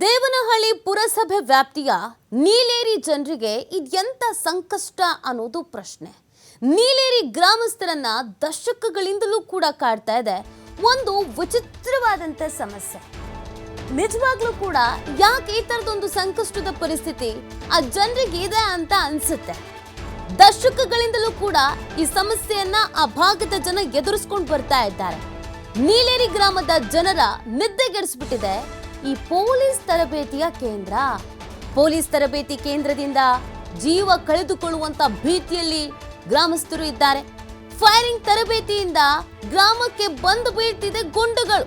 ದೇವನಹಳ್ಳಿ ಪುರಸಭೆ ವ್ಯಾಪ್ತಿಯ ನೀಲೇರಿ ಜನರಿಗೆ ಇದೆಂತ ಸಂಕಷ್ಟ ಅನ್ನೋದು ಪ್ರಶ್ನೆ. ನೀಲೇರಿ ಗ್ರಾಮಸ್ಥರನ್ನ ದಶಕಗಳಿಂದಲೂ ಕೂಡ ಕಾಡ್ತಾ ಇದೆ. ಒಂದು ವಿಚಿತ್ರವಾದಂತ ಸಮಸ್ಯೆ. ನಿಜವಾಗ್ಲೂ ಕೂಡ ಯಾಕೆ ಈ ತರದೊಂದು ಸಂಕಷ್ಟದ ಪರಿಸ್ಥಿತಿ ಆ ಜನರಿಗೆ ಇದೆ ಅಂತ ಅನ್ಸುತ್ತೆ. ದಶಕಗಳಿಂದಲೂ ಕೂಡ ಈ ಸಮಸ್ಯೆಯನ್ನ ಆ ಭಾಗದ ಜನ ಎದುರಿಸ್ಕೊಂಡು ಬರ್ತಾ ಇದ್ದಾರೆ. ನೀಲೇರಿ ಗ್ರಾಮದ ಜನರ ನಿದ್ದೆಗೆಡಿಸ್ಬಿಟ್ಟಿದೆ. ಈ ಪೊಲೀಸ್ ತರಬೇತಿಯ ಕೇಂದ್ರ. ಪೊಲೀಸ್ ತರಬೇತಿ ಕೇಂದ್ರದಿಂದ ಜೀವ ಕಳೆದುಕೊಳ್ಳುವಂತ ಭೀತಿಯಲ್ಲಿ ಗ್ರಾಮಸ್ಥರು ಇದ್ದಾರೆ. ಫೈರಿಂಗ್ ತರಬೇತಿಯಿಂದ ಗ್ರಾಮಕ್ಕೆ ಬಂದು ಬೀಳ್ತಿದೆ ಗುಂಡುಗಳು.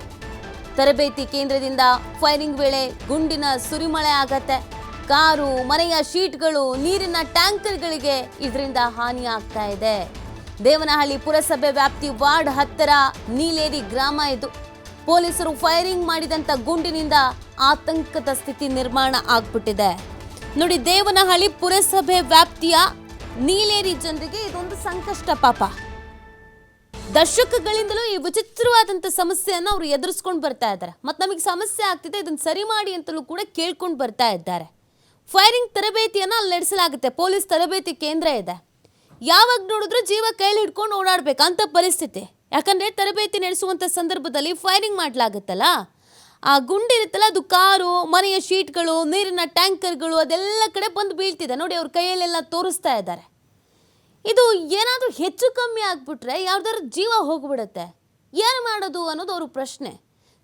ತರಬೇತಿ ಕೇಂದ್ರದಿಂದ ಫೈರಿಂಗ್ ವೇಳೆ ಗುಂಡಿನ ಸುರಿಮಳೆ ಆಗತ್ತೆ. ಕಾರು, ಮನೆಯ ಶೀಟ್ಗಳು, ನೀರಿನ ಟ್ಯಾಂಕರ್ಗಳಿಗೆ ಇದರಿಂದ ಹಾನಿ ಆಗ್ತಾ ಇದೆ. ದೇವನಹಳ್ಳಿ ಪುರಸಭೆ ವ್ಯಾಪ್ತಿ ವಾರ್ಡ್ ಹತ್ತರ ನೀಲೇರಿ ಗ್ರಾಮ ಇದು. ಪೊಲೀಸರು ಫೈರಿಂಗ್ ಮಾಡಿದಂತ ಗುಂಡಿನಿಂದ ಆತಂಕದ ಸ್ಥಿತಿ ನಿರ್ಮಾಣ ಆಗ್ಬಿಟ್ಟಿದೆ. ನೋಡಿ, ದೇವನಹಳ್ಳಿ ಪುರಸಭೆ ವ್ಯಾಪ್ತಿಯ ನೀಲೇರಿ ಜನರಿಗೆ ಇದೊಂದು ಸಂಕಷ್ಟ ಪಾಪ. ದಶಕಗಳಿಂದಲೂ ಈ ವಿಚಿತ್ರವಾದಂಥ ಸಮಸ್ಯೆಯನ್ನು ಅವರು ಎದುರಿಸ್ಕೊಂಡು ಬರ್ತಾ ಇದ್ದಾರೆ. ಮತ್ತು ನಮಗೆ ಸಮಸ್ಯೆ ಆಗ್ತಿದೆ ಇದನ್ನು ಸರಿ ಮಾಡಿ ಅಂತಲೂ ಕೂಡ ಕೇಳ್ಕೊಂಡು ಬರ್ತಾ ಇದ್ದಾರೆ. ಫೈರಿಂಗ್ ತರಬೇತಿಯನ್ನು ಅಲ್ಲಿ ನಡೆಸಲಾಗುತ್ತೆ, ಪೊಲೀಸ್ ತರಬೇತಿ ಕೇಂದ್ರ ಇದೆ. ಯಾವಾಗ ನೋಡಿದ್ರು ಜೀವ ಕೈಲಿ ಹಿಡ್ಕೊಂಡು ಓಡಾಡ್ಬೇಕು ಅಂತ ಪರಿಸ್ಥಿತಿ. ಯಾಕಂದರೆ ತರಬೇತಿ ನಡೆಸುವಂಥ ಸಂದರ್ಭದಲ್ಲಿ ಫೈರಿಂಗ್ ಮಾಡಲಾಗುತ್ತಲ್ಲ? ಆ ಗುಂಡಿರುತ್ತಲ್ಲ ಅದು ಕಾರು, ಮನೆಯ ಶೀಟ್ಗಳು, ನೀರಿನ ಟ್ಯಾಂಕರ್ಗಳು, ಅದೆಲ್ಲ ಕಡೆ ಬಂದು ಬೀಳ್ತಿದೆ. ನೋಡಿ, ಅವ್ರ ಕೈಯಲ್ಲೆಲ್ಲ ತೋರಿಸ್ತಾ ಇದ್ದಾರೆ. ಇದು ಏನಾದರೂ ಹೆಚ್ಚು ಕಮ್ಮಿ ಆಗಿಬಿಟ್ರೆ ಯಾವ್ದಾದ್ರು ಜೀವ ಹೋಗ್ಬಿಡುತ್ತೆ. ಏನು ಮಾಡೋದು ಅನ್ನೋದು ಅವ್ರ ಪ್ರಶ್ನೆ.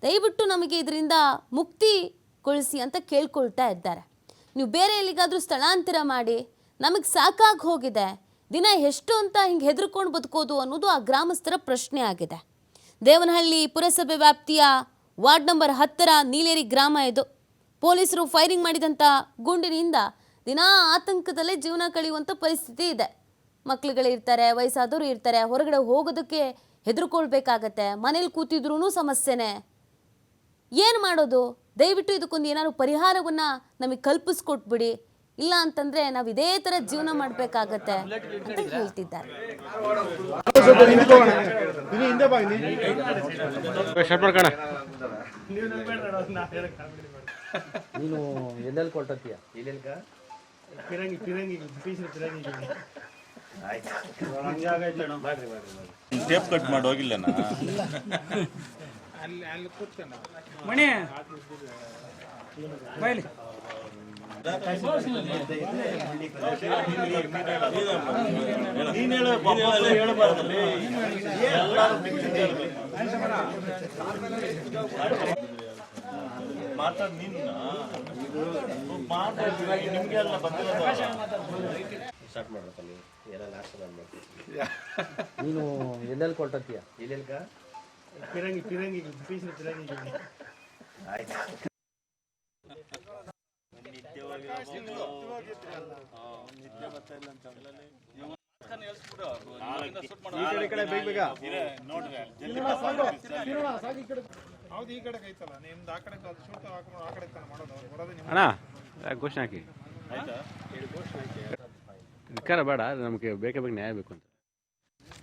ದಯವಿಟ್ಟು ನಮಗೆ ಇದರಿಂದ ಮುಕ್ತಿಗೊಳಿಸಿ ಅಂತ ಕೇಳ್ಕೊಳ್ತಾ ಇದ್ದಾರೆ. ನೀವು ಬೇರೆ ಎಲ್ಲಿಗಾದರೂ ಸ್ಥಳಾಂತರ ಮಾಡಿ, ನಮಗೆ ಸಾಕಾಗಿ ಹೋಗಿದೆ ದಿನ ಎಷ್ಟು ಅಂತ ಹಿಂಗೆ ಹೆದರ್ಕೊಂಡು ಬದುಕೋದು ಅನ್ನೋದು ಆ ಗ್ರಾಮಸ್ಥರ ಪ್ರಶ್ನೆ ಆಗಿದೆ. ದೇವನಹಳ್ಳಿ ಪುರಸಭೆ ವ್ಯಾಪ್ತಿಯ ವಾರ್ಡ್ ನಂಬರ್ ಹತ್ತರ ನೀಲೇರಿ ಗ್ರಾಮ ಇದು. ಪೊಲೀಸರು ಫೈರಿಂಗ್ ಮಾಡಿದಂಥ ಗುಂಡಿನಿಂದ ದಿನಾ ಆತಂಕದಲ್ಲೇ ಜೀವನ ಕಳೆಯುವಂಥ ಪರಿಸ್ಥಿತಿ ಇದೆ. ಮಕ್ಳುಗಳಿರ್ತಾರೆ ವಯಸ್ಸಾದವರು ಇರ್ತಾರೆ, ಹೊರಗಡೆ ಹೋಗೋದಕ್ಕೆ ಹೆದರ್ಕೊಳ್ಬೇಕಾಗತ್ತೆ, ಮನೇಲಿ ಕೂತಿದ್ರೂ ಸಮಸ್ಯೆನೇ. ಏನು ಮಾಡೋದು? ದಯವಿಟ್ಟು ಇದಕ್ಕೊಂದು ಏನಾದ್ರು ಪರಿಹಾರವನ್ನು ನಮಗೆ ಕಲ್ಪಿಸ್ಕೊಟ್ಬಿಡಿ. ಇಲ್ಲ ಅಂತಂದ್ರೆ ನಾವು ಇದೇ ತರ ಜೀವನ ಮಾಡ್ಬೇಕಾಗತ್ತೆ ಅಂತ ಹೇಳ್ತಿದ್ದಾರೆ. ನೀನು ಎಲ್ಲೆಲ್ಲಿ ಪಿರಂಗಿ ಟೇಪ್ ಕಟ್ ಮಾಡಿ ಹೋಗಿಲ್ಲನಾ ಮಣಿ ಬೈಲಿ. ಮಾತಾಡ್ ನೀನ್ ಮಾತಾಡ್ತೀವಿ ನಿಮ್ಗೆ ಎಲ್ಲ ಸ್ಟಾರ್ಟ್ ನಾನು ಎಲ್ಲೆಲ್ಲಿ ಕೊಟ್ಟತ್ತೀಯ ಎಲ್ಲೆಲ್ಕ ಪಿರಂಗಿ ಪಿರಂಗಿ ಪೀಸಿನ ಪಿರಂಗಿ ಹೌದು ಈ ಕಡೆ ಐತಲ್ಲ ನಿಮ್ದು ಆ ಕಡೆ ಶೂಟ್ ಹಾಕೊಂಡು ಆ ಕಡೆ ತಾನೆ ಮಾಡೋದು ಅವ್ರು ಕೊಡೋದು ನಿಮ್ಗೆ ಅಣ್ಣ ಯಾಕೆ ಘೋಷಣೆ ಹಾಕಿ. ಬೇಡ ನಮಗೆ ಬೇಕೇ ಬೇಕು ನ್ಯಾಯ ಬೇಕು ಅಂತ.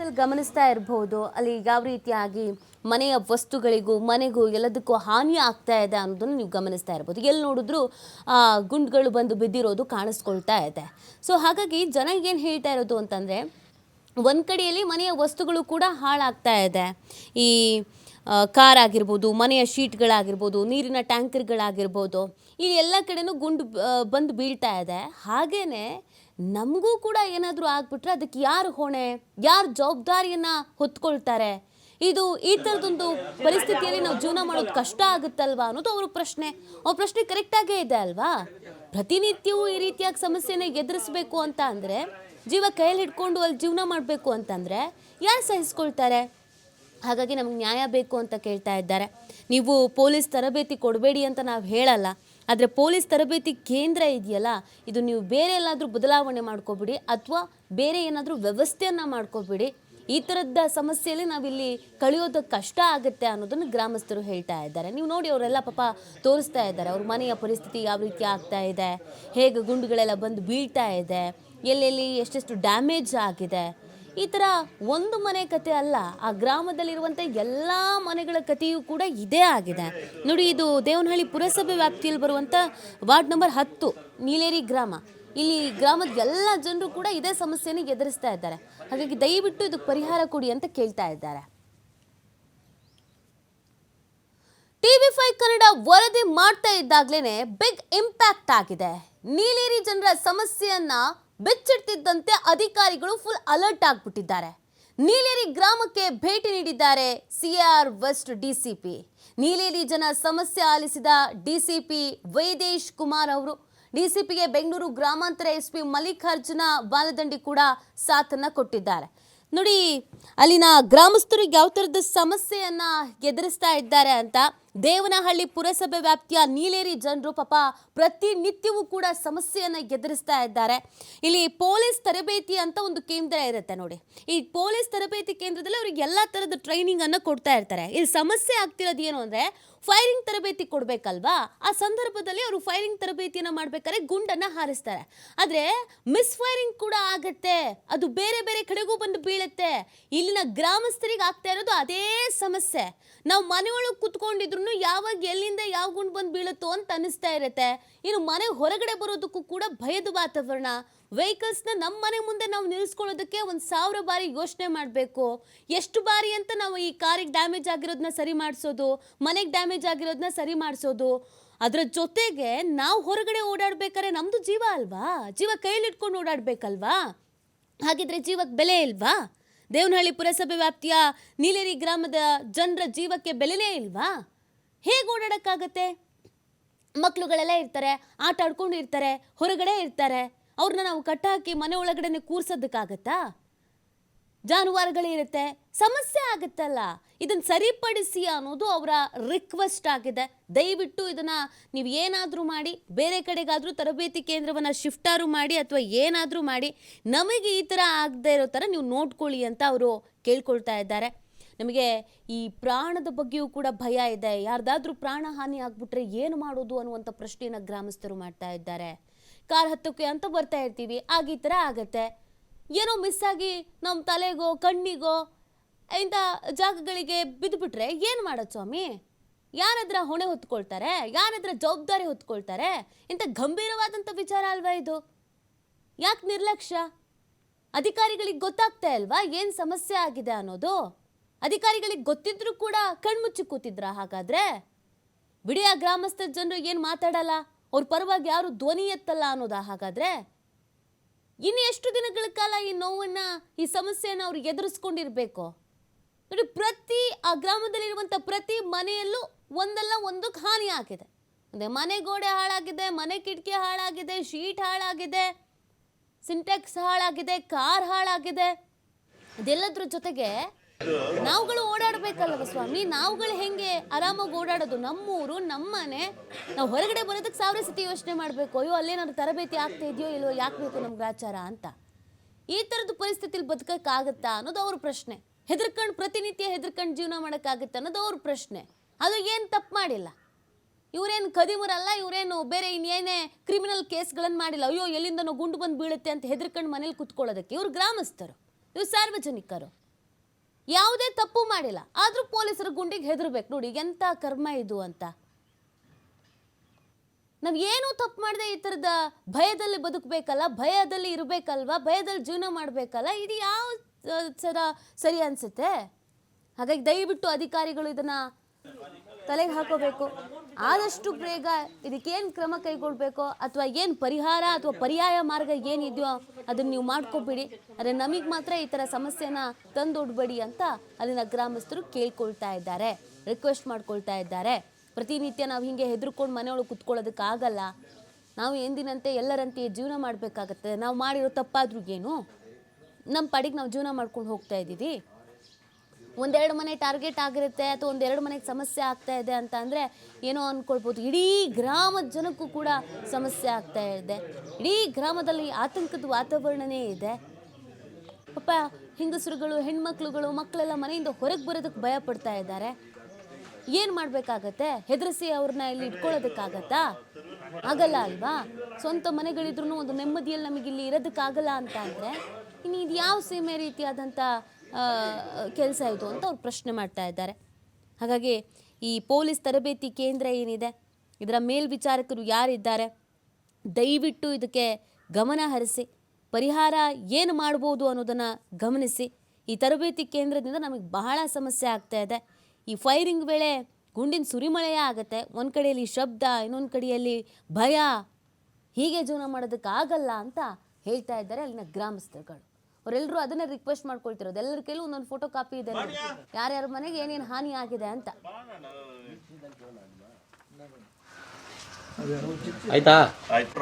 ದೃಶ್ಯದಲ್ಲಿ ಗಮನಿಸ್ತಾ ಇರಬಹುದು ಅಲ್ಲಿ ಯಾವ ರೀತಿಯಾಗಿ ಮನೆಯ ವಸ್ತುಗಳಿಗೂ ಮನೆಗೂ ಎಲ್ಲದಕ್ಕೂ ಹಾನಿ ಆಗ್ತಾ ಇದೆ ಅನ್ನೋದನ್ನು ನೀವು ಗಮನಿಸ್ತಾ ಇರ್ಬೋದು. ಎಲ್ಲಿ ನೋಡಿದ್ರು ಆ, ಗುಂಡ್ಗಳು ಬಂದು ಬಿದ್ದಿರೋದು ಕಾಣಿಸ್ಕೊಳ್ತಾ ಇದೆ. ಸೊ ಹಾಗಾಗಿ ಜನ ಏನು ಹೇಳ್ತಾ ಇರೋದು ಅಂತಂದರೆ ಒಂದು ಕಡೆಯಲ್ಲಿ ಮನೆಯ ವಸ್ತುಗಳು ಕೂಡ ಹಾಳಾಗ್ತಾ ಇದೆ. ಈ ಕಾರ್ ಆಗಿರ್ಬೋದು, ಮನೆಯ ಶೀಟ್ಗಳಾಗಿರ್ಬೋದು, ನೀರಿನ ಟ್ಯಾಂಕರ್ಗಳಾಗಿರ್ಬೋದು, ಈ ಎಲ್ಲ ಕಡೆನೂ ಗುಂಡು ಬಂದು ಬೀಳ್ತಾ ಇದೆ. ಹಾಗೇ ನಮಗೂ ಕೂಡ ಏನಾದರೂ ಆಗಿಬಿಟ್ರೆ ಅದಕ್ಕೆ ಯಾರು ಹೊಣೆ, ಯಾರು ಜವಾಬ್ದಾರಿಯನ್ನು ಹೊತ್ಕೊಳ್ತಾರೆ? ಇದು ಈ ಥರದೊಂದು ಪರಿಸ್ಥಿತಿಯಲ್ಲಿ ನಾವು ಜೀವನ ಮಾಡೋದು ಕಷ್ಟ ಆಗುತ್ತಲ್ವಾ ಅನ್ನೋದು ಅವ್ರ ಪ್ರಶ್ನೆ. ಅವ್ರ ಪ್ರಶ್ನೆ ಕರೆಕ್ಟಾಗೇ ಇದೆ ಅಲ್ವಾ? ಪ್ರತಿನಿತ್ಯವೂ ಈ ರೀತಿಯಾಗಿ ಸಮಸ್ಯೆನ ಎದುರಿಸಬೇಕು ಅಂತ ಅಂದರೆ, ಜೀವ ಕೈಯಲ್ಲಿ ಹಿಡ್ಕೊಂಡು ಅಲ್ಲಿ ಜೀವನ ಮಾಡಬೇಕು ಅಂತಂದರೆ ಯಾರು ಸಹಿಸ್ಕೊಳ್ತಾರೆ? ಹಾಗಾಗಿ ನಮ್ಗೆ ನ್ಯಾಯ ಬೇಕು ಅಂತ ಕೇಳ್ತಾ ಇದ್ದಾರೆ. ನೀವು ಪೊಲೀಸ್ ತರಬೇತಿ ಕೊಡಬೇಡಿ ಅಂತ ನಾವು ಹೇಳಲ್ಲ. ಆದರೆ ಪೊಲೀಸ್ ತರಬೇತಿ ಕೇಂದ್ರ ಇದೆಯಲ್ಲ, ಇದು ನೀವು ಬೇರೆ ಎಲ್ಲಾದರೂ ಬದಲಾವಣೆ ಮಾಡ್ಕೊಬಿಡಿ ಅಥವಾ ಬೇರೆ ಏನಾದರೂ ವ್ಯವಸ್ಥೆಯನ್ನು ಮಾಡ್ಕೊಬಿಡಿ. ಈ ಥರದ ಸಮಸ್ಯೆಯಲ್ಲಿ ನಾವಿಲ್ಲಿ ಕಳೆಯೋದು ಕಷ್ಟ ಆಗುತ್ತೆ ಅನ್ನೋದನ್ನು ಗ್ರಾಮಸ್ಥರು ಹೇಳ್ತಾ ಇದ್ದಾರೆ. ನೀವು ನೋಡಿ ಅವರೆಲ್ಲ ಪಾಪ ತೋರಿಸ್ತಾ ಇದ್ದಾರೆ. ಅವ್ರ ಮನೆಯ ಪರಿಸ್ಥಿತಿ ಯಾವ ರೀತಿ ಆಗ್ತಾ ಇದೆ, ಹೇಗೆ ಗುಂಡುಗಳೆಲ್ಲ ಬಂದು ಬೀಳ್ತಾ ಇದೆ, ಎಲ್ಲೆಲ್ಲಿ ಎಷ್ಟೆಷ್ಟು ಡ್ಯಾಮೇಜ್ ಆಗಿದೆ ಈ ಥರ ಒಂದು ಮನೆ ಕತೆ ಅಲ್ಲ, ಆ ಗ್ರಾಮದಲ್ಲಿರುವಂಥ ಎಲ್ಲ ಮನೆಗಳ ಕಥೆಯೂ ಕೂಡ ಇದೇ ಆಗಿದೆ. ನೋಡಿ, ಇದು ದೇವನಹಳ್ಳಿ ಪುರಸಭೆ ವ್ಯಾಪ್ತಿಯಲ್ಲಿ ಬರುವಂಥ ವಾರ್ಡ್ ನಂಬರ್ ಹತ್ತು, ನೀಲೇರಿ ಗ್ರಾಮ. ಇಲ್ಲಿ ಗ್ರಾಮದ ಎಲ್ಲ ಜನರು ಕೂಡ ಇದೇ ಸಮಸ್ಯೆನ ಎದುರಿಸ್ತಾ ಇದ್ದಾರೆ. ಹಾಗಾಗಿ ದಯವಿಟ್ಟು ಇದಕ್ಕೆ ಪರಿಹಾರ ಕೊಡಿ ಅಂತ ಕೇಳ್ತಾ ಇದ್ದಾರೆ. ಟಿವಿ ಫೈವ್ ಕನ್ನಡ ವರದಿ ಮಾಡ್ತಾ ಇದ್ದಾಗ್ಲೇನೆ ಬಿಗ್ ಇಂಪ್ಯಾಕ್ಟ್ ಆಗಿದೆ. ನೀಲೇರಿ ಜನರ ಸಮಸ್ಯೆಯನ್ನ ಬೆಚ್ಚಿಡ್ತಿದ್ದಂತೆ ಅಧಿಕಾರಿಗಳು ಫುಲ್ ಅಲರ್ಟ್ ಆಗ್ಬಿಟ್ಟಿದ್ದಾರೆ. ನೀಲೇರಿ ಗ್ರಾಮಕ್ಕೆ ಭೇಟಿ ನೀಡಿದ್ದಾರೆ ಸಿಆರ್ ವೆಸ್ಟ್ ಡಿಸಿಪಿ ನೀಲೇರಿ ಜನ ಸಮಸ್ಯೆ ಆಲಿಸಿದ ಡಿಸಿಪಿ ವೈದೇಶ್ ಕುಮಾರ್ ಅವರು ಡಿಸಿಪಿಗೆ ಬೆಂಗಳೂರು ಗ್ರಾಮಾಂತರ ಎಸ್ ಪಿ ಮಲ್ಲಿಕಾರ್ಜುನ ಬಾಲದಂಡಿ ಕೂಡ ಸಾಥನ್ನ ಕೊಟ್ಟಿದ್ದಾರೆ. ನೋಡಿ, ಅಲ್ಲಿನ ಗ್ರಾಮಸ್ಥರಿಗೆ ಯಾವ ಥರದ ಸಮಸ್ಯೆಯನ್ನು ಎದುರಿಸ್ತಾ ಇದ್ದಾರೆ ಅಂತ ದೇವನಹಳ್ಳಿ ಪುರಸಭೆ ವ್ಯಾಪ್ತಿಯ ನೀಲೇರಿ ಜನರು ಪಾಪ ಪ್ರತಿನಿತ್ಯವೂ ಕೂಡ ಸಮಸ್ಯೆಯನ್ನು ಎದುರಿಸ್ತಾ ಇದ್ದಾರೆ. ಇಲ್ಲಿ ಪೊಲೀಸ್ ತರಬೇತಿ ಅಂತ ಒಂದು ಕೇಂದ್ರ ಇರುತ್ತೆ ನೋಡಿ. ಈ ಪೊಲೀಸ್ ತರಬೇತಿ ಕೇಂದ್ರದಲ್ಲಿ ಅವ್ರಿಗೆ ಎಲ್ಲ ಥರದ ಟ್ರೈನಿಂಗ್ ಅನ್ನ ಕೊಡ್ತಾ ಇರ್ತಾರೆ. ಇಲ್ಲಿ ಸಮಸ್ಯೆ ಆಗ್ತಿರೋದು ಏನು ಅಂದ್ರೆ ಫೈರಿಂಗ್ ತರಬೇತಿ ಕೊಡಬೇಕಲ್ವಾ? ಆ ಸಂದರ್ಭದಲ್ಲಿ ಅವರು ಫೈರಿಂಗ್ ತರಬೇತಿಯನ್ನು ಮಾಡಬೇಕಾದ್ರೆ ಗುಂಡನ್ನು ಹಾರಿಸ್ತಾರೆ. ಆದರೆ ಮಿಸ್ ಫೈರಿಂಗ್ ಕೂಡ ಆಗತ್ತೆ. ಅದು ಬೇರೆ ಬೇರೆ ಕಡೆಗೂ ಬಂದು ಬೀಳುತ್ತೆ. ಇಲ್ಲಿನ ಗ್ರಾಮಸ್ಥರಿಗೆ ಆಗ್ತಾ ಇರೋದು ಅದೇ ಸಮಸ್ಯೆ. ನಾವು ಮನೆಯೊಳಗೆ ಕುತ್ಕೊಂಡಿದ್ರು ಯಾವಾಗ ಎಲ್ಲಿಂದ ಯಾವ ಗುಂಡು ಬಂದು ಬೀಳುತ್ತೋ ಅಂತ ಅನಿಸ್ತಾ ಇರುತ್ತೆ. ಇನ್ನು ಮನೆ ಹೊರಗಡೆ ಬರೋದಕ್ಕೂ ಕೂಡ ಭಯದ ವಾತಾವರಣ. ವೆಹಿಕಲ್ಸ್ನ ನಮ್ಮ ಮನೆ ಮುಂದೆ ನಾವು ನಿಲ್ಲಿಸ್ಕೊಳ್ಳೋದಕ್ಕೆ ಒಂದು ಸಾವಿರ ಬಾರಿ ಯೋಚನೆ ಮಾಡಬೇಕು. ಎಷ್ಟು ಬಾರಿ ಅಂತ ನಾವು ಈ ಕಾರಿಗೆ ಡ್ಯಾಮೇಜ್ ಆಗಿರೋದನ್ನ ಸರಿ ಮಾಡಿಸೋದು, ಮನೆಗೆ ಡ್ಯಾಮೇಜ್ ಆಗಿರೋದನ್ನ ಸರಿ ಮಾಡಿಸೋದು, ಅದರ ಜೊತೆಗೆ ನಾವು ಹೊರಗಡೆ ಓಡಾಡ್ಬೇಕಾದ್ರೆ ನಮ್ಮದು ಜೀವ ಅಲ್ವಾ? ಜೀವ ಕೈಲಿಟ್ಕೊಂಡು ಓಡಾಡಬೇಕಲ್ವಾ? ಹಾಗಿದ್ರೆ ಜೀವಕ್ಕೆ ಬೆಲೆ ಇಲ್ವಾ? ದೇವನಹಳ್ಳಿ ಪುರಸಭೆ ವ್ಯಾಪ್ತಿಯ ನೀಲೇರಿ ಗ್ರಾಮದ ಜನರ ಜೀವಕ್ಕೆ ಬೆಲೆನೇ ಇಲ್ವಾ? ಹೇಗೆ ಓಡಾಡಕ್ಕಾಗತ್ತೆ? ಮಕ್ಕಳುಗಳೆಲ್ಲ ಇರ್ತಾರೆ, ಆಟ ಆಡ್ಕೊಂಡು ಇರ್ತಾರೆ, ಹೊರಗಡೆ ಇರ್ತಾರೆ. ಅವ್ರನ್ನ ನಾವು ಕಟ್ಟಾಕಿ ಮನೆ ಒಳಗಡೆನೆ ಕೂರ್ಸೋದಕ್ಕಾಗತ್ತಾ? ಜಾನುವಾರುಗಳಿರುತ್ತೆ, ಸಮಸ್ಯೆ ಆಗುತ್ತಲ್ಲ. ಇದನ್ನು ಸರಿಪಡಿಸಿ ಅನ್ನೋದು ಅವರ ರಿಕ್ವೆಸ್ಟ್ ಆಗಿದೆ. ದಯವಿಟ್ಟು ಇದನ್ನು ನೀವು ಏನಾದರೂ ಮಾಡಿ, ಬೇರೆ ಕಡೆಗಾದರೂ ತರಬೇತಿ ಕೇಂದ್ರವನ್ನು ಶಿಫ್ಟಾರು ಮಾಡಿ ಅಥವಾ ಏನಾದರೂ ಮಾಡಿ, ನಮಗೆ ಈ ಥರ ಆಗದೆ ಇರೋ ಥರ ನೀವು ನೋಡ್ಕೊಳ್ಳಿ ಅಂತ ಅವರು ಕೇಳ್ಕೊಳ್ತಾ ಇದ್ದಾರೆ. ನಮಗೆ ಈ ಪ್ರಾಣದ ಬಗ್ಗೆಯೂ ಕೂಡ ಭಯ ಇದೆ. ಯಾರ್ದಾದ್ರೂ ಪ್ರಾಣ ಹಾನಿ ಆಗ್ಬಿಟ್ರೆ ಏನು ಮಾಡೋದು ಅನ್ನುವಂಥ ಪ್ರಶ್ನೆಯನ್ನು ಗ್ರಾಮಸ್ಥರು ಮಾಡ್ತಾ ಇದ್ದಾರೆ. ಕಾರ್ ಹತ್ತಕ್ಕೆ ಅಂತ ಬರ್ತಾ ಇರ್ತೀವಿ. ಆಗ ಈ ಥರ ಆಗತ್ತೆ. ಏನೋ ಮಿಸ್ ಆಗಿ ನಮ್ಮ ತಲೆಗೋ, ಕಣ್ಣಿಗೋ, ಇಂಥ ಜಾಗಗಳಿಗೆ ಬಿದ್ದುಬಿಟ್ರೆ ಏನು ಮಾಡೋದು ಸ್ವಾಮಿ? ಯಾರದ್ರ ಹೊಣೆ ಹೊತ್ಕೊಳ್ತಾರೆ? ಯಾರದ್ರ ಜವಾಬ್ದಾರಿ ಹೊತ್ಕೊಳ್ತಾರೆ? ಇಂಥ ಗಂಭೀರವಾದಂಥ ವಿಚಾರ ಅಲ್ವಾ ಇದು? ಯಾಕೆ ನಿರ್ಲಕ್ಷ್ಯ? ಅಧಿಕಾರಿಗಳಿಗೆ ಗೊತ್ತಾಗ್ತಾ ಇಲ್ವಾ? ಏನು ಸಮಸ್ಯೆ ಆಗಿದೆ ಅನ್ನೋದು? ಅಧಿಕಾರಿಗಳಿಗೆ ಗೊತ್ತಿದ್ರು ಕೂಡ ಕಣ್ಮುಚ್ಚಿ ಕೂತಿದ್ರ. ಹಾಗಾದ್ರೆ ಬಿಡಿ ಆ ಗ್ರಾಮಸ್ಥ ಜನರು ಏನು ಮಾತಾಡಲ್ಲ? ಅವ್ರ ಪರವಾಗಿ ಯಾರು ಧ್ವನಿ ಎತ್ತಲ್ಲ ಅನ್ನೋದ? ಹಾಗಾದ್ರೆ ಇನ್ನು ಎಷ್ಟು ದಿನಗಳ ಕಾಲ ಈ ನೋವನ್ನ, ಈ ಸಮಸ್ಯೆಯನ್ನು ಅವ್ರು ಎದುರಿಸ್ಕೊಂಡಿರ್ಬೇಕು? ನೋಡಿ, ಪ್ರತಿ ಆ ಗ್ರಾಮದಲ್ಲಿರುವಂಥ ಪ್ರತಿ ಮನೆಯಲ್ಲೂ ಒಂದಲ್ಲ ಒಂದು ಹಾನಿ ಆಗಿದೆ. ಅಂದರೆ ಮನೆ ಗೋಡೆ ಹಾಳಾಗಿದೆ, ಮನೆ ಕಿಟಕಿ ಹಾಳಾಗಿದೆ, ಶೀಟ್ ಹಾಳಾಗಿದೆ, ಸಿಂಟೆಕ್ಸ್ ಹಾಳಾಗಿದೆ, ಕಾರ್ ಹಾಳಾಗಿದೆ. ಅದೆಲ್ಲದ್ರ ಜೊತೆಗೆ ನಾವುಗಳು ಓಡಾಡಬೇಕಲ್ವ ಸ್ವಾಮಿ? ನಾವುಗಳು ಹೆಂಗೆ ಆರಾಮಾಗಿ ಓಡಾಡೋದು? ನಮ್ಮೂರು, ನಮ್ಮನೆ, ನಾವು ಹೊರಗಡೆ ಬರೋದಕ್ಕೆ ಸಾವಿರ ಸತಿ ಯೋಚನೆ ಮಾಡಬೇಕು. ಅಯ್ಯೋ, ಅಲ್ಲೇನಾದ್ರು ತರಬೇತಿ ಆಗ್ತಾ ಇದೆಯೋ ಇಲ್ವೋ, ಯಾಕೆ ಬೇಕು ನಮ್ಗೆ ಆಚಾರ ಅಂತ. ಈ ಥರದ ಪರಿಸ್ಥಿತಿಲಿ ಬದುಕೋಕ್ಕಾಗತ್ತಾ ಅನ್ನೋದು ಅವ್ರ ಪ್ರಶ್ನೆ. ಹೆದರ್ಕೊಂಡು ಪ್ರತಿನಿತ್ಯ ಹೆದರ್ಕೊಂಡು ಜೀವನ ಮಾಡೋಕ್ಕಾಗತ್ತೆ ಅನ್ನೋದು ಅವ್ರ ಪ್ರಶ್ನೆ. ಅದು ಏನು ತಪ್ಪು ಮಾಡಿಲ್ಲ. ಇವರೇನು ಕದಿಮರಲ್ಲ, ಇವರೇನು ಬೇರೆ ಇನ್ನೇನೇ ಕ್ರಿಮಿನಲ್ ಕೇಸ್ಗಳನ್ನು ಮಾಡಿಲ್ಲ. ಅಯ್ಯೋ, ಎಲ್ಲಿಂದನೋ ಗುಂಡು ಬಂದು ಬೀಳುತ್ತೆ ಅಂತ ಹೆದರ್ಕೊಂಡು ಮನೇಲಿ ಕುತ್ಕೊಳ್ಳೋದಕ್ಕೆ ಇವ್ರು ಗ್ರಾಮಸ್ಥರು. ಇವ್ರು ಸಾರ್ವಜನಿಕರು. ಯಾವುದೇ ತಪ್ಪು ಮಾಡಿಲ್ಲ. ಆದರೂ ಪೊಲೀಸರು ಗುಂಡಿಗೆ ಹೆದರ್ಬೇಕು. ನೋಡಿ ಎಂಥ ಕರ್ಮ ಇದು ಅಂತ. ನಾವು ಏನೂ ತಪ್ಪು ಮಾಡದೆ ಈ ಥರದ ಭಯದಲ್ಲಿ ಬದುಕಬೇಕಲ್ಲ, ಭಯದಲ್ಲಿ ಇರಬೇಕಲ್ವಾ, ಭಯದಲ್ಲಿ ಜೀವನ ಮಾಡಬೇಕಲ್ಲ, ಇದು ಯಾವ ಸರ, ಸರಿ ಅನಿಸುತ್ತೆ? ಹಾಗಾಗಿ ದಯವಿಟ್ಟು ಅಧಿಕಾರಿಗಳು ಇದನ್ನು ತಲೆಗೆ ಹಾಕೋಬೇಕು. ಆದಷ್ಟು ಬೇಗ ಇದಕ್ಕೇನು ಕ್ರಮ ಕೈಗೊಳ್ಬೇಕೋ ಅಥವಾ ಏನು ಪರಿಹಾರ ಅಥವಾ ಪರ್ಯಾಯ ಮಾರ್ಗ ಏನಿದೆಯೋ ಅದನ್ನು ನೀವು ಮಾಡ್ಕೊಬಿಡಿ. ಆದರೆ ನಮಗೆ ಮಾತ್ರ ಈ ಥರ ಸಮಸ್ಯೆನ ತಂದೊಡ್ಬೇಡಿ ಅಂತ ಅಲ್ಲಿನ ಗ್ರಾಮಸ್ಥರು ಕೇಳ್ಕೊಳ್ತಾ ಇದ್ದಾರೆ ರಿಕ್ವೆಸ್ಟ್ ಮಾಡ್ಕೊಳ್ತಾ ಇದ್ದಾರೆ. ಪ್ರತಿನಿತ್ಯ ನಾವು ಹಿಂಗೆ ಹೆದರ್ಕೊಂಡು ಮನೆಯೊಳಗೆ ಕುತ್ಕೊಳ್ಳೋದಕ್ಕಾಗಲ್ಲ ನಾವು ಎಂದಿನಂತೆ ಎಲ್ಲರಂತೆ ಜೀವನ ಮಾಡಬೇಕಾಗತ್ತೆ. ನಾವು ಮಾಡಿರೋ ತಪ್ಪಾದ್ರೂ ಏನು? ನಮ್ಮ ಪಾಡಿಗೆ ನಾವು ಜೀವನ ಮಾಡ್ಕೊಂಡು ಹೋಗ್ತಾ ಇದ್ದೀವಿ. ಒಂದೆರಡು ಮನೆ ಟಾರ್ಗೆಟ್ ಆಗಿರುತ್ತೆ ಅಥವಾ ಒಂದೆರಡು ಮನೆಗೆ ಸಮಸ್ಯೆ ಆಗ್ತಾ ಇದೆ ಅಂತ ಅಂದರೆ ಏನೋ ಅಂದ್ಕೊಳ್ಬೋದು ಇಡೀ ಗ್ರಾಮದ ಜನಕ್ಕೂ ಕೂಡ ಸಮಸ್ಯೆ ಆಗ್ತಾ ಇದೆ. ಇಡೀ ಗ್ರಾಮದಲ್ಲಿ ಆತಂಕದ ವಾತಾವರಣನೇ ಇದೆ. ಪಾಪ ಹೆಂಗಸರುಗಳು, ಹೆಣ್ಮಕ್ಳುಗಳು, ಮಕ್ಕಳೆಲ್ಲ ಮನೆಯಿಂದ ಹೊರಗೆ ಬರೋದಕ್ಕೆ ಭಯ ಪಡ್ತಾ ಇದ್ದಾರೆ. ಏನು ಮಾಡಬೇಕಾಗತ್ತೆ? ಹೆದರಿಸಿ ಅವ್ರನ್ನ ಇಲ್ಲಿ ಇಟ್ಕೊಳ್ಳೋದಕ್ಕಾಗತ್ತಾ? ಆಗಲ್ಲ ಅಲ್ವಾ? ಸ್ವಂತ ಮನೆಗಳಿದ್ರೂ ಒಂದು ನೆಮ್ಮದಿಯಲ್ಲಿ ನಮಗಿಲ್ಲಿ ಇರೋದಕ್ಕಾಗಲ್ಲ ಅಂತ ಅಂದರೆ ಇನ್ನು ಇದು ಯಾವ ಸೀಮೆ ರೀತಿಯಾದಂಥ ಕೆಲಸ ಇದು ಅಂತ ಅವ್ರು ಪ್ರಶ್ನೆ ಮಾಡ್ತಾ ಇದ್ದಾರೆ. ಹಾಗಾಗಿ ಈ ಪೊಲೀಸ್ ತರಬೇತಿ ಕೇಂದ್ರ ಏನಿದೆ, ಇದರ ಮೇಲ್ವಿಚಾರಕರು ಯಾರಿದ್ದಾರೆ, ದಯವಿಟ್ಟು ಇದಕ್ಕೆ ಗಮನ ಹರಿಸಿ, ಪರಿಹಾರ ಏನು ಮಾಡ್ಬೋದು ಅನ್ನೋದನ್ನು ಗಮನಿಸಿ, ಈ ತರಬೇತಿ ಕೇಂದ್ರದಿಂದ ನಮಗೆ ಬಹಳ ಸಮಸ್ಯೆ ಆಗ್ತಾ ಇದೆ. ಈ ಫೈರಿಂಗ್ ವೇಳೆ ಗುಂಡಿನ ಸುರಿಮಳೆಯೇ ಆಗುತ್ತೆ, ಒಂದು ಕಡೆಯಲ್ಲಿ ಶಬ್ದ, ಇನ್ನೊಂದು ಕಡೆಯಲ್ಲಿ ಭಯ, ಹೀಗೆ ಜೀವನ ಮಾಡೋದಕ್ಕಾಗಲ್ಲ ಅಂತ ಹೇಳ್ತಾ ಇದ್ದಾರೆ ಅಲ್ಲಿನ ಗ್ರಾಮಸ್ಥರುಗಳು. ಅವರೆಲ್ಲರೂ ಅದನ್ನೇ ರಿಕ್ವೆಸ್ಟ್ ಮಾಡ್ಕೊಳ್ತಿರೋದು. ಎಲ್ಲರ ಕೈಲೂ ಒಂದೊಂದು ಫೋಟೋ ಕಾಪಿ ಇದೆ. ಯಾರ್ಯಾರ ಮನೆಗೆ ಏನೇನು ಹಾನಿ ಆಗಿದೆ ಅಂತ. ಆಯ್ತಾ? ಆಯ್ತು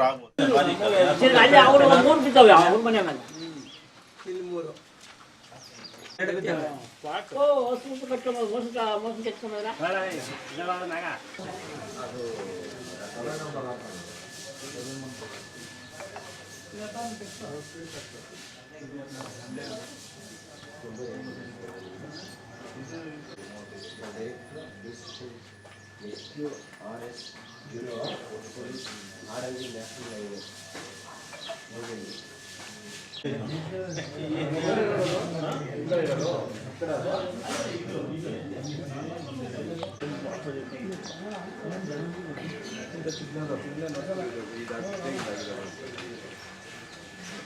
ಆಗ್ಬೋದು ಅಲ್ಲಿ ಅವರು ಮೂರು ಬಿದ್ದಾವೆ ಅವ್ರ ಮನೆ ಮೇಲೆ ಓ ಹೊಸ ಕಟ್ಕೊಂಡ್ ಮೋಸ ಮೋಸ ಕೆತ್ಕೊಂಡ್ರ ಅಂದ್ರೆ ಇದು ಸರ್ವೆ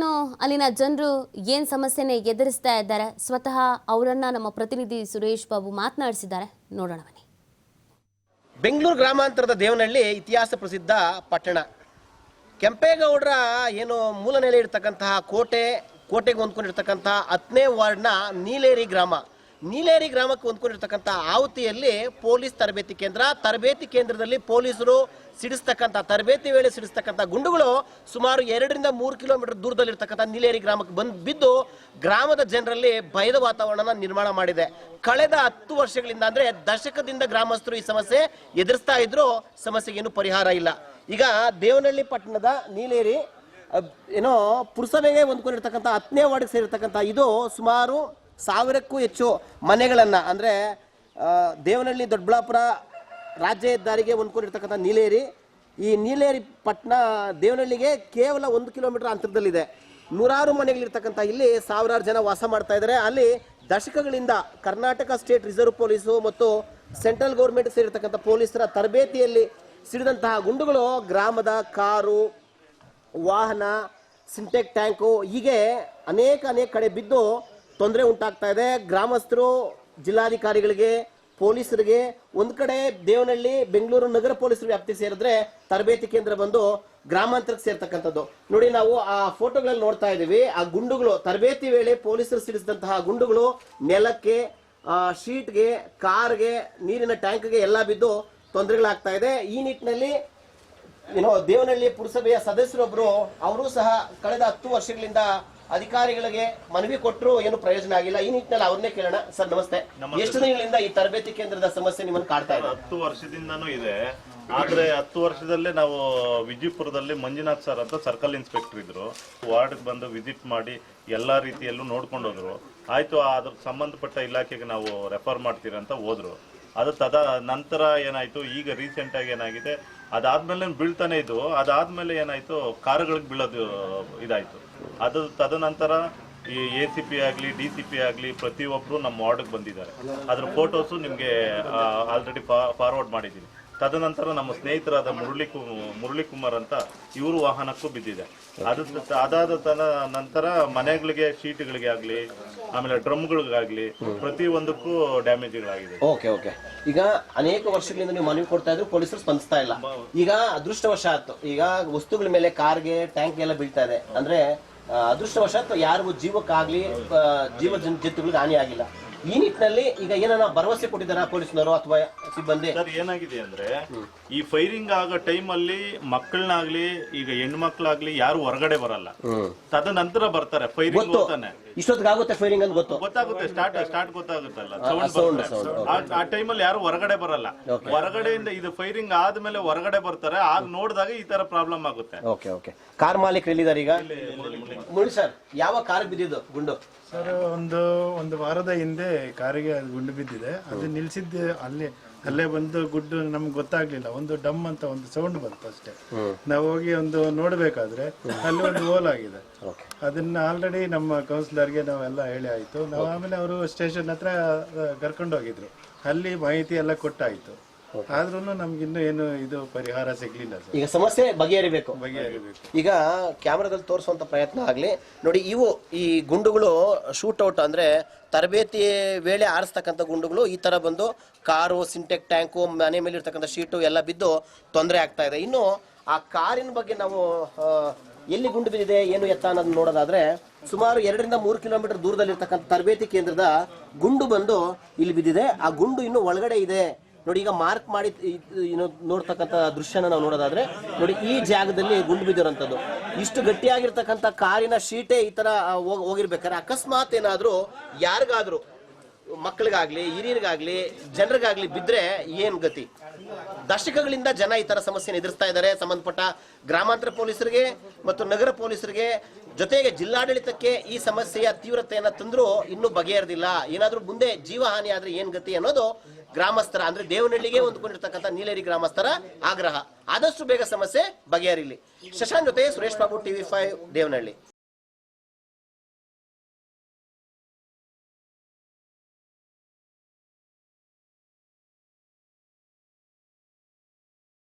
ಇನ್ನು ಅಲ್ಲಿನ ಜನರು ಏನು ಸಮಸ್ಯೆನ ಎದುರಿಸ್ತಾ ಇದ್ದಾರೆ, ಸ್ವತಃ ಅವರನ್ನ ನಮ್ಮ ಪ್ರತಿನಿಧಿ ಸುರೇಶ್ ಬಾಬು ಮಾತನಾಡಿಸಿದ್ದಾರೆ. ನೋಡೋಣ ಬನ್ನಿ. ಬೆಂಗಳೂರು ಗ್ರಾಮಾಂತರದ ದೇವನಹಳ್ಳಿ ಇತಿಹಾಸ ಪ್ರಸಿದ್ಧ ಪಟ್ಟಣ. ಕೆಂಪೇಗೌಡರ ಏನು ಮೂಲ ನೆಲೆ ಇರ್ತಕ್ಕಂತಹ ಕೋಟೆ, ಕೋಟೆಗೆ ಹೊಂದ್ಕೊಂಡಿರ್ತಕ್ಕಂತಹ ಹತ್ತನೇ ವಾರ್ಡ್ನ ನೀಲೇರಿ ಗ್ರಾಮ. ನೀಲೇರಿ ಗ್ರಾಮಕ್ಕೆ ಹೊಂದ್ಕೊಂಡಿರ್ತಕ್ಕಂಥ ಆವತಿಯಲ್ಲಿ ಪೊಲೀಸ್ ತರಬೇತಿ ಕೇಂದ್ರ, ತರಬೇತಿ ಕೇಂದ್ರದಲ್ಲಿ ಪೊಲೀಸರು ಸಿಡಿಸ್ತಕ್ಕಂಥ, ತರಬೇತಿ ವೇಳೆ ಸಿಡಿಸ್ತಕ್ಕಂಥ ಗುಂಡುಗಳು ಸುಮಾರು ಎರಡರಿಂದ ಮೂರು ಕಿಲೋಮೀಟರ್ ದೂರದಲ್ಲಿರ್ತಕ್ಕಂಥ ನೀಲೇರಿ ಗ್ರಾಮಕ್ಕೆ ಬಂದು ಬಿದ್ದು ಗ್ರಾಮದ ಜನರಲ್ಲಿ ಭಯದ ವಾತಾವರಣ ನಿರ್ಮಾಣ ಮಾಡಿದೆ. ಕಳೆದ ಹತ್ತು ವರ್ಷಗಳಿಂದ ಅಂದ್ರೆ ದಶಕದಿಂದ ಗ್ರಾಮಸ್ಥರು ಈ ಸಮಸ್ಯೆ ಎದುರಿಸ್ತಾ ಇದ್ರು, ಸಮಸ್ಯೆಗೆ ಏನು ಪರಿಹಾರ ಇಲ್ಲ. ಈಗ ದೇವನಹಳ್ಳಿ ಪಟ್ಟಣದ ನೀಲೇರಿ ಏನೋ ಪುರಸಭೆಗೆ ಹೊಂದ್ಕೊಂಡಿರ್ತಕ್ಕಂಥ ಹತ್ತನೇ ವಾರ್ಡ್ಗೆ ಸೇರಿರ್ತಕ್ಕಂಥ ಇದು ಸುಮಾರು ಸಾವಿರಕ್ಕೂ ಹೆಚ್ಚು ಮನೆಗಳನ್ನ, ಅಂದ್ರೆ ದೇವನಹಳ್ಳಿ ದೊಡ್ಡಬಳ್ಳಾಪುರ ರಾಜ್ಯ ಹೆದ್ದಾರಿಗೆ ಹೊಂದ್ಕೊಂಡಿರ್ತಕ್ಕಂಥ ನೀಲೇರಿ, ಈ ನೀಲೇರಿ ಪಟ್ಟಣ ದೇವನಹಳ್ಳಿಗೆ ಕೇವಲ ಒಂದು ಕಿಲೋಮೀಟರ್ ಅಂತರದಲ್ಲಿದೆ. ನೂರಾರು ಮನೆಗಳಿರ್ತಕ್ಕಂಥ ಇಲ್ಲಿ ಸಾವಿರಾರು ಜನ ವಾಸ ಮಾಡ್ತಾ ಇದ್ದಾರೆ. ಅಲ್ಲಿ ದಶಕಗಳಿಂದ ಕರ್ನಾಟಕ ಸ್ಟೇಟ್ ರಿಸರ್ವ್ ಪೊಲೀಸು ಮತ್ತು ಸೆಂಟ್ರಲ್ ಗೌರ್ಮೆಂಟ್ ಸೇರಿರ್ತಕ್ಕಂಥ ಪೊಲೀಸರ ತರಬೇತಿಯಲ್ಲಿ ಸಿಡಿದಂತಹ ಗುಂಡುಗಳು, ಗ್ರಾಮದ ಕಾರು, ವಾಹನ, ಸಿಂಟೆಕ್ ಟ್ಯಾಂಕು, ಹೀಗೆ ಅನೇಕ ಅನೇಕ ಕಡೆ ಬಿದ್ದು ತೊಂದರೆ ಉಂಟಾಗ್ತಾ ಇದೆ. ಗ್ರಾಮಸ್ಥರು, ಜಿಲ್ಲಾಧಿಕಾರಿಗಳಿಗೆ, ಪೊಲೀಸರಿಗೆ, ಒಂದು ಕಡೆ ದೇವನಹಳ್ಳಿ, ಬೆಂಗಳೂರು ನಗರ ಪೊಲೀಸರು ವ್ಯಾಪ್ತಿ ಸೇರಿದ್ರೆ ತರಬೇತಿ ಕೇಂದ್ರ ಬಂದು ಗ್ರಾಮಾಂತರಕ್ಕೆ ಸೇರ್ತಕ್ಕಂಥದ್ದು. ನೋಡಿ, ನಾವು ಆ ಫೋಟೋಗಳಲ್ಲಿ ನೋಡ್ತಾ ಇದ್ದೀವಿ. ಆ ಗುಂಡುಗಳು, ತರಬೇತಿ ವೇಳೆ ಪೊಲೀಸರು ಸಿಡಿಸಿದಂತಹ ಗುಂಡುಗಳು ನೆಲಕ್ಕೆ ಶೀಟ್ಗೆ, ಕಾರ್ಗೆ, ನೀರಿನ ಟ್ಯಾಂಕ್ಗೆ ಎಲ್ಲ ಬಿದ್ದು ತೊಂದರೆಗಳಾಗ್ತಾ ಇದೆ. ಈ ನಿಟ್ಟಿನಲ್ಲಿ, ಏನೋ, ದೇವನಹಳ್ಳಿ ಪುರಸಭೆಯ ಸದಸ್ಯರೊಬ್ಬರು ಅವರು ಸಹ ಕಳೆದ ಹತ್ತು ವರ್ಷಗಳಿಂದ ಅಧಿಕಾರಿಗಳಿಗೆ ಮನವಿ ಕೊಟ್ಟರು ಏನು ಪ್ರಯೋಜನ ಆಗಿಲ್ಲ. ಈ ನಿಟ್ಟಿನಲ್ಲಿ ಅವ್ರನ್ನೇ ಕೇಳೋಣ. ಸರ್ ನಮಸ್ತೆ. ಎಷ್ಟು ದಿನಗಳಿಂದ ಈ ತರಬೇತಿ ಕೇಂದ್ರದ ಸಮಸ್ಯೆ ನಿಮ್ಮನ್ನು ಕಾಡ್ತಾ ಇದೆ? ಹತ್ತು ವರ್ಷದಿಂದನೂ ಇದೆ. ಆದ್ರೆ ಹತ್ತು ವರ್ಷದಲ್ಲೇ ನಾವು ವಿಜಯಪುರದಲ್ಲಿ ಮಂಜುನಾಥ್ ಸರ್ ಅಂತ ಸರ್ಕಲ್ ಇನ್ಸ್ಪೆಕ್ಟರ್ ಇದ್ರು. ವಾರ್ಡ್ಗೆ ಬಂದು ವಿಸಿಟ್ ಮಾಡಿ ಎಲ್ಲಾ ರೀತಿಯಲ್ಲೂ ನೋಡ್ಕೊಂಡು ಹೋದ್ರು. ಆಯ್ತು ಅದ್ರ ಸಂಬಂಧಪಟ್ಟ ಇಲಾಖೆಗೆ ನಾವು ರೆಫರ್ ಮಾಡ್ತೀರಂತ ಅಂತ ಹೋದ್ರು. ಅದು ತದ ನಂತರ ಏನಾಯ್ತು? ಈಗ ರೀಸೆಂಟ್ ಆಗಿ ಏನಾಗಿದೆ? ಅದಾದ್ಮೇಲೆ ಬೀಳ್ತಾನೆ ಇದ್ದು ಅದಾದ್ಮೇಲೆ ಏನಾಯ್ತು, ಕಾರುಗಳಿಗೆ ಬೀಳೋದು ಇದಾಯ್ತು. ಅದು ತದನಂತರ ಈ ಎ ಸಿ ಪಿ ಆಗಲಿ ಡಿ ಸಿ ಪಿ ಆಗಲಿ ಪ್ರತಿಯೊಬ್ಬರು ನಮ್ಮ ವಾರ್ಡ್ಗೆ ಬಂದಿದ್ದಾರೆ. ಅದ್ರ ಫೋಟೋಸು ನಿಮಗೆ ಆಲ್ರೆಡಿ ಫಾರ್ವರ್ಡ್ ಮಾಡಿದ್ದೀನಿ. ತದನಂತರ ನಮ್ಮ ಸ್ನೇಹಿತರಾದ ಮುರಳಿ ಮುರಳಿ ಕುಮಾರ್ ಅಂತ ಇವರು ವಾಹನಕ್ಕೂ ಬಿದ್ದಿದೆ. ಅದು ಅದಾದ ತನ ನಂತರ ಮನೆಗಳಿಗೆ ಶೀಟ್ಗಳಿಗೆ ಆಗ್ಲಿ ಆಮೇಲೆ ಡ್ರಮ್ಗಳಿಗಾಗ್ಲಿ ಪ್ರತಿ ಒಂದಕ್ಕೂ ಆಗಿದೆ ಓಕೆ ಓಕೆ. ಈಗ ಅನೇಕ ವರ್ಷಗಳಿಂದ ನೀವು ಮನವಿ ಕೊಡ್ತಾ ಇದ್ರು ಪೊಲೀಸರು ಸ್ಪಂದಿಸ್ತಾ ಇಲ್ಲ. ಈಗ ಅದೃಷ್ಟವಶಾತ್ ಈಗ ವಸ್ತುಗಳ ಮೇಲೆ ಕಾರ್ಗೆ ಟ್ಯಾಂಕ್ ಎಲ್ಲ ಬೀಳ್ತಾ ಇದೆ. ಅಂದ್ರೆ ಅದೃಷ್ಟವಶಾತ್ ಯಾರಿಗೂ ಜೀವಕ್ಕಾಗ್ಲಿ ಜೀವ ಜನ್- ಜಂತುಗಳಿಗೆ ಹಾನಿ ಆಗಿಲ್ಲ ಈ ನಿಟ್ಟಿನಲ್ಲಿ ಈಗ ಏನಾರ ಭರವಸೆ ಕೊಟ್ಟಿದ್ದಾರಾ ಪೊಲೀಸ್ನವರು ಅಥವಾ ಸಿಬ್ಬಂದಿ ಸರ್ ಏನಾಗಿದೆ ಅಂದ್ರೆ ಈ ಫೈರಿಂಗ್ ಆಗೋ ಟೈಮ್ ಅಲ್ಲಿ ಮಕ್ಕಳನ್ನಾಗ್ಲಿ ಈಗ ಹೆಣ್ಮಕ್ಳಾಗ್ಲಿ ಯಾರು ಹೊರಗಡೆ ಬರಲ್ಲ. ತದನಂತರ ಬರ್ತಾರೆ ಫೈರಿಂಗ್ ಹೋಗ್ತಾನೆ. ಫೈರಿಂಗ್ ಅಂತ ಗೊತ್ತು. ಗೊತ್ತಾಗುತ್ತೆ ಸ್ಟಾರ್ಟ್ ಸ್ಟಾರ್ಟ್ ಗೊತ್ತಾಗುತ್ತಲ್ಲ ಸೌಂಡ್ ಆ ಟೈಮಲ್ಲಿ ಯಾರು ಹೊರಗಡೆ ಬರಲ್ಲ. ಹೊರಗಡೆಯಿಂದ ಇದು ಫೈರಿಂಗ್ ಆದ್ಮೇಲೆ ಹೊರಗಡೆ ಬರ್ತಾರೆ ಆಗ ನೋಡಿದಾಗ ಈ ತರ ಪ್ರಾಬ್ಲಮ್ ಆಗುತ್ತೆ. ಓಕೆ ಓಕೆ ಕಾರ್ ಮಾಲೀಕರು ಎಲ್ಲಿದ್ದಾರೆ ಈಗ? ಮುಳಿ ಸರ್ ಯಾವ ಕಾರ್ ಬಿದ್ದಿದ್ದು ಗುಂಡು? ಸರ್ ಒಂದು ಒಂದು ವಾರದ ಹಿಂದೆ ಕಾರಿಗೆ ಗುಂಡು ಬಿದ್ದಿದೆ. ಅದು ನಿಲ್ಸಿದ್ದು ಅಲ್ಲಿ ಅಲ್ಲೇ ಬಂದು ಗುಡ್ಡು ನಮ್ಗೆ ಗೊತ್ತಾಗ್ಲಿಲ್ಲ. ಒಂದು ಡಮ್ ಅಂತ ಒಂದು ಸೌಂಡ್ ಬಂತು ಅಷ್ಟೇ. ನಾವು ಹೋಗಿ ಒಂದು ನೋಡಬೇಕಾದ್ರೆ ಅಲ್ಲಿ ಒಂದು ಹೋಲ್ ಆಗಿದೆ. ಅದನ್ನ ಆಲ್ರೆಡಿ ನಮ್ಮ ಕೌನ್ಸಿಲರ್ಗೆ ನಾವೆಲ್ಲ ಹೇಳಿ ಆಯ್ತು. ನಾವು ಆಮೇಲೆ ಅವರು ಸ್ಟೇಷನ್ ಹತ್ರ ಕರ್ಕೊಂಡು ಹೋಗಿದ್ರು. ಅಲ್ಲಿ ಮಾಹಿತಿ ಎಲ್ಲ ಕೊಟ್ಟಾಯ್ತು. ಆದ್ರೂ ನಮ್ಗಿನ್ನೂ ಏನು ಇದು ಪರಿಹಾರ ಸಿಗ್ಲಿಲ್ಲ ಸರ್. ಈಗ ಸಮಸ್ಯೆ ಬಗೆಹರಿಬೇಕು. ಬಗೆಹರಿಬೇಕು. ಈಗ ಕ್ಯಾಮ್ರಾದಲ್ಲಿ ತೋರಿಸುವಂತ ಪ್ರಯತ್ನ ಆಗಲಿ ನೋಡಿ ಇವು ಈ ಗುಂಡುಗಳು ಶೂಟ್ಔಟ್ ಅಂದ್ರೆ ತರಬೇತಿ ವೇಳೆ ಆರಿಸ್ತಕ್ಕಂಥ ಗುಂಡುಗಳು ಈ ತರ ಬಂದು ಕಾರು ಸಿಂಟೆಕ್ ಟ್ಯಾಂಕು ಮನೆ ಮೇಲೆ ಇರ್ತಕ್ಕಂಥ ಶೀಟು ಎಲ್ಲ ಬಿದ್ದು ತೊಂದರೆ ಆಗ್ತಾ ಇದೆ. ಇನ್ನು ಆ ಕಾರಿನ ಬಗ್ಗೆ ನಾವು ಎಲ್ಲಿ ಗುಂಡು ಬಿದ್ದಿದೆ ಏನು ಎತ್ತ ಅನ್ನೋದನ್ನ ನೋಡೋದಾದ್ರೆ ಸುಮಾರು ಎರಡರಿಂದ ಮೂರು ಕಿಲೋಮೀಟರ್ ದೂರದಲ್ಲಿರ್ತಕ್ಕಂಥ ತರಬೇತಿ ಕೇಂದ್ರದ ಗುಂಡು ಬಂದು ಇಲ್ಲಿ ಬಿದ್ದಿದೆ. ಆ ಗುಂಡು ಇನ್ನು ಒಳಗಡೆ ಇದೆ ನೋಡಿ, ಈಗ ಮಾರ್ಕ್ ಮಾಡಿ ನೋಡ್ತಕ್ಕಂಥ ದೃಶ್ಯನ ನಾವು ನೋಡೋದಾದ್ರೆ, ನೋಡಿ, ಈ ಜಾಗದಲ್ಲಿ ಗುಂಡು ಬಿದ್ದಿರೋಂಥದ್ದು ಇಷ್ಟು ಗಟ್ಟಿಯಾಗಿರ್ತಕ್ಕಂಥ ಕಾರಿನ ಶೀಟೇ ಈ ತರ ಹೋಗಿರ್ಬೇಕಾದ್ರೆ ಅಕಸ್ಮಾತ್ ಏನಾದ್ರೂ ಯಾರಿಗಾದ್ರೂ, ಮಕ್ಕಳಿಗಾಗ್ಲಿ, ಹಿರಿಯರಿಗಾಗ್ಲಿ, ಜನರಿಗಾಗ್ಲಿ ಬಿದ್ರೆ ಏನ್ ಗತಿ? ದಶಕಗಳಿಂದ ಜನ ಈ ತರ ಸಮಸ್ಯೆನ ಎದುರಿಸ್ತಾ ಇದ್ದಾರೆ. ಸಂಬಂಧಪಟ್ಟ ಗ್ರಾಮಾಂತರ ಪೊಲೀಸರಿಗೆ ಮತ್ತು ನಗರ ಪೊಲೀಸರಿಗೆ. ಜೊತೆಗೆ ಜಿಲ್ಲಾಡಳಿತಕ್ಕೆ ಈ ಸಮಸ್ಯೆಯ ತೀವ್ರತೆಯನ್ನ ತಂದ್ರೂ ಇನ್ನೂ ಬಗೆಹರಿದಿಲ್ಲ. ಏನಾದ್ರೂ ಮುಂದೆ ಜೀವಹಾನಿ ಆದ್ರೆ ಏನ್ ಗತಿ ಅನ್ನೋದು ಗ್ರಾಮಸ್ಥರ ಅಂದ್ರೆ ದೇವನಹಳ್ಳಿಗೆ ಹೊಂದ್ಕೊಂಡಿರ್ತಕ್ಕಂಥ ನೀಲೇರಿ ಗ್ರಾಮಸ್ಥರ ಆಗ್ರಹ. ಆದಷ್ಟು ಬೇಗ ಸಮಸ್ಯೆ ಬಗೆಹರಿಲಿ. ಶಶಾಂಕ್ ಜೊತೆ ಸುರೇಶ್ ಬಾಬು, ಟಿವಿ ಫೈವ್, ದೇವನಹಳ್ಳಿ.